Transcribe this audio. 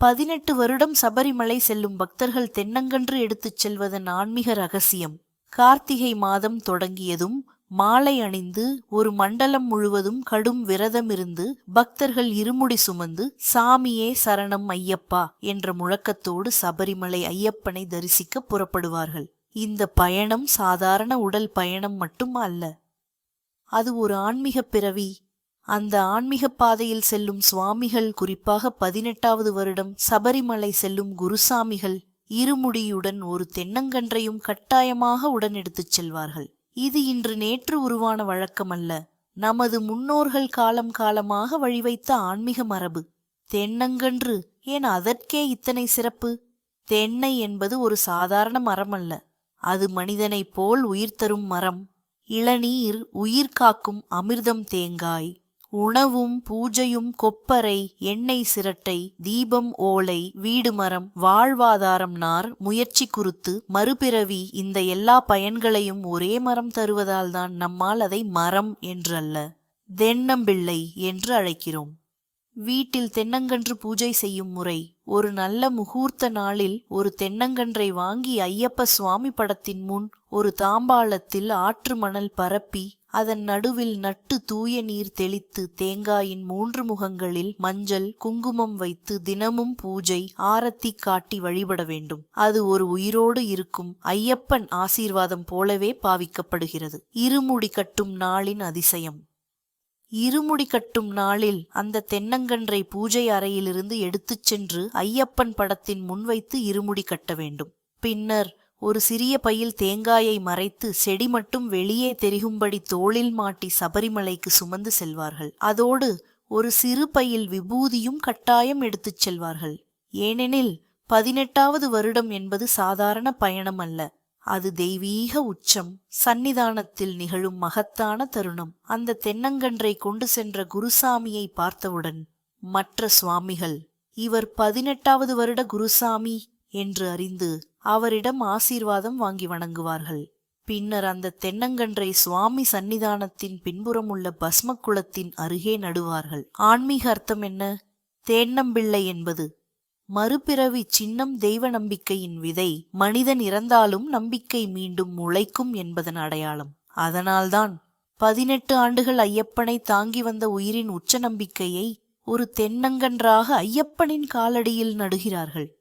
பதினெட்டு வருடம் சபரிமலை செல்லும் பக்தர்கள் தென்னங்கன்று எடுத்துச் செல்வதன் ஆன்மீக ரகசியம். கார்த்திகை மாதம் தொடங்கியதும் மாலை அணிந்து ஒரு மண்டலம் முழுவதும் கடும் விரதம் இருந்து பக்தர்கள் இருமுடி சுமந்து சாமியே சரணம் ஐயப்பா என்ற முழக்கத்தோடு சபரிமலை ஐயப்பனை தரிசிக்க புறப்படுவார்கள். இந்த பயணம் சாதாரண உடல் பயணம் மட்டும் அல்ல அது ஒரு ஆன்மீக பிறவி. அந்த ஆன்மீக பாதையில் செல்லும் சுவாமிகள் குறிப்பாக பதினெட்டாவது வருடம் சபரிமலை செல்லும் குருசாமிகள் இருமுடியுடன் ஒரு தென்னங்கன்றையும் கட்டாயமாக உடன் எடுத்துச் செல்வார்கள். இது இன்று நேற்று உருவான வழக்கமல்ல. நமது முன்னோர்கள் காலம் காலமாக வழிவைத்த ஆன்மீக மரபு. தென்னங்கன்று ஏன் அதற்கே இத்தனை சிறப்பு? தென்னை என்பது ஒரு சாதாரண மரம் அல்ல அது மனிதனைப் போல் உயிர் தரும் மரம். இளநீர் உயிர் காக்கும் அமிர்தம் தேங்காய். உணவும் பூஜையும் கொப்பரை எண்ணெய் சிரட்டை தீபம் ஓலை வீடு மரம் வாழ்வாதாரம் நார் முயற்சி குறுத்து மறுபிறவி இந்த எல்லா பயன்களையும் ஒரே மரம் தருவதால்தான் நம்மால் அதை மரம் என்றல்ல தென்னம்பிள்ளை என்று அழைக்கிறோம். வீட்டில் தென்னங்கன்று பூஜை செய்யும் முறை. ஒரு நல்ல முகூர்த்த நாளில் ஒரு தென்னங்கன்றை வாங்கி ஐயப்ப சுவாமி படத்தின் முன் ஒரு தாம்பாளத்தில் ஆற்று மணல் பரப்பி அதன் நடுவில் நட்டு தூய நீர் தெளித்து தேங்காயின் மூன்று முகங்களில் மஞ்சள் குங்குமம் வைத்து தினமும் பூஜை ஆரத்தி காட்டி வழிபட வேண்டும். அது ஒரு உயிரோடு இருக்கும் ஐயப்பன் ஆசீர்வாதம் போலவே பாவிக்கப்படுகிறது. இருமுடி கட்டும் நாளின் அதிசயம். இருமுடி கட்டும் நாளில் அந்த தென்னங்கன்றை பூஜை அறையிலிருந்து எடுத்துச் சென்று ஐயப்பன் படத்தின் முன்வைத்து இருமுடி கட்ட வேண்டும். பின்னர் ஒரு சிறிய பையில் தேங்காயை மறைத்து செடி மட்டும் வெளியே தெரிகும்படி தோளில் மாட்டி சபரிமலைக்கு சுமந்து செல்வார்கள். அதோடு ஒரு சிறு பையில் விபூதியும் கட்டாயம் எடுத்துச் செல்வார்கள். ஏனெனில் பதினெட்டாவது வருடம் என்பது சாதாரண பயணம் அல்ல. அது தெய்வீக உச்சம். சந்நிதானத்தில் நிகழும் மகத்தான தருணம். அந்த தென்னங்கன்றை கொண்டு சென்ற குருசாமியை பார்த்தவுடன் மற்ற சுவாமிகள் இவர் பதினெட்டாவது வருட குருசாமி என்று அறிந்து அவரிடம் ஆசீர்வாதம் வாங்கி வணங்குவார்கள். பின்னர் அந்த தென்னங்கன்றை சுவாமி சந்நிதானத்தின் பின்புறம் உள்ள பஸ்மக்குளத்தின் அருகே நடுவார்கள். ஆன்மீக அர்த்தம் என்ன? தேன்னம்பிள்ளை என்பது மறுபிறவி சின்னம் தெய்வ நம்பிக்கையின் விதை மனிதன் இறந்தாலும் நம்பிக்கை மீண்டும் முளைக்கும் என்பதன் அடையாளம். அதனால்தான் பதினெட்டு ஆண்டுகள் ஐயப்பனை தாங்கி வந்த உயிரின் உச்ச நம்பிக்கையை ஒரு தென்னங்கன்றாக ஐயப்பனின் காலடியில் நடுகிறார்கள்.